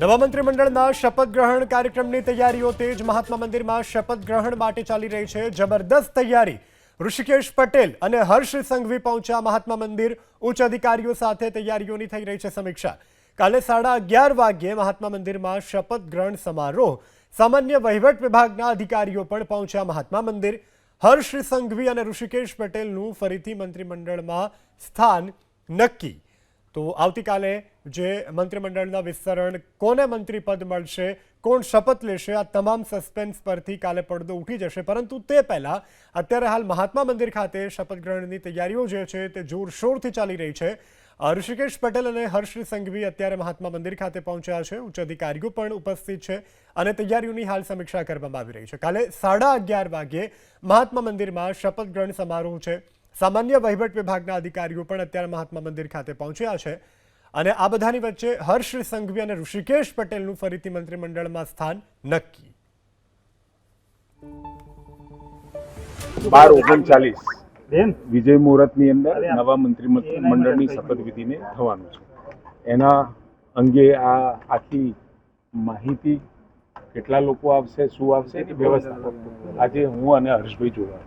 નવા મંત્રીમંડળના શપથ ગ્રહણ કાર્યક્રમની તૈયારીઓ તેજ મહાત્મા મંદિરમાં શપથ ગ્રહણ માટે ચાલી રહી છે. જબરદસ્ત તૈયારી. ઋષિકેશ પટેલ અને હર્ષ સંઘવી પહોંચ્યા મહાત્મા મંદિર. ઉચ્ચ અધિકારીઓ સાથે તૈયારીઓની થઈ રહી છે સમીક્ષા. કાલે સાડા અગિયાર વાગ્યે મહાત્મા મંદિરમાં શપથ ગ્રહણ સમારોહ. સામાન્ય વહીવટ વિભાગના અધિકારીઓ પણ પહોંચ્યા મહાત્મા મંદિર. હર્ષ સંઘવી અને ઋષિકેશ પટેલનું ફરીથી મંત્રીમંડળમાં સ્થાન નક્કી. તો આવતીકાલે જે મંત્રીમંડળના વિસ્તરણ, કોને મંત્રી પદ મળશે, કોણ શપથ લેશે, આ તમામ સસ્પેન્સ પરથી કાલે પડદો ઉઠી જશે. પરંતુ તે પહેલાં અત્યારે હાલ મહાત્મા મંદિર ખાતે શપથ ગ્રહણની તૈયારીઓ જે છે તે જોરશોરથી ચાલી રહી છે. ઋષિકેશ પટેલ અને હર્ષ સંઘવી અત્યારે મહાત્મા મંદિર ખાતે પહોંચ્યા છે. ઉચ્ચ અધિકારીઓ પણ ઉપસ્થિત છે અને તૈયારીઓની હાલ સમીક્ષા કરવામાં આવી રહી છે. કાલે સાડા અગિયાર વાગ્યે મહાત્મા મંદિરમાં શપથ ગ્રહણ સમારોહ છે. સામાન્ય વહીવટ વિભાગના અધિકારીઓ પણ અત્યારે મહાત્મા મંદિર ખાતે પહોંચ્યા છે. અને આ બધાની વચ્ચે હર્ષ સંઘવી અને ઋષિકેશ પટેલનું ફરીથી મંત્રીમંડળમાં સ્થાન નક્કી. બાર ઓગણચાલીસ વિજય મુહૂર્તની અંદર નવા મંત્રી મંડળની શપથવિધિને થવાનું છે. એના અંગે આ આખી માહિતી કેટલા લોકો આવશે શું આવશે એની વ્યવસ્થા. આજે હું અને હર્ષભાઈ જોવા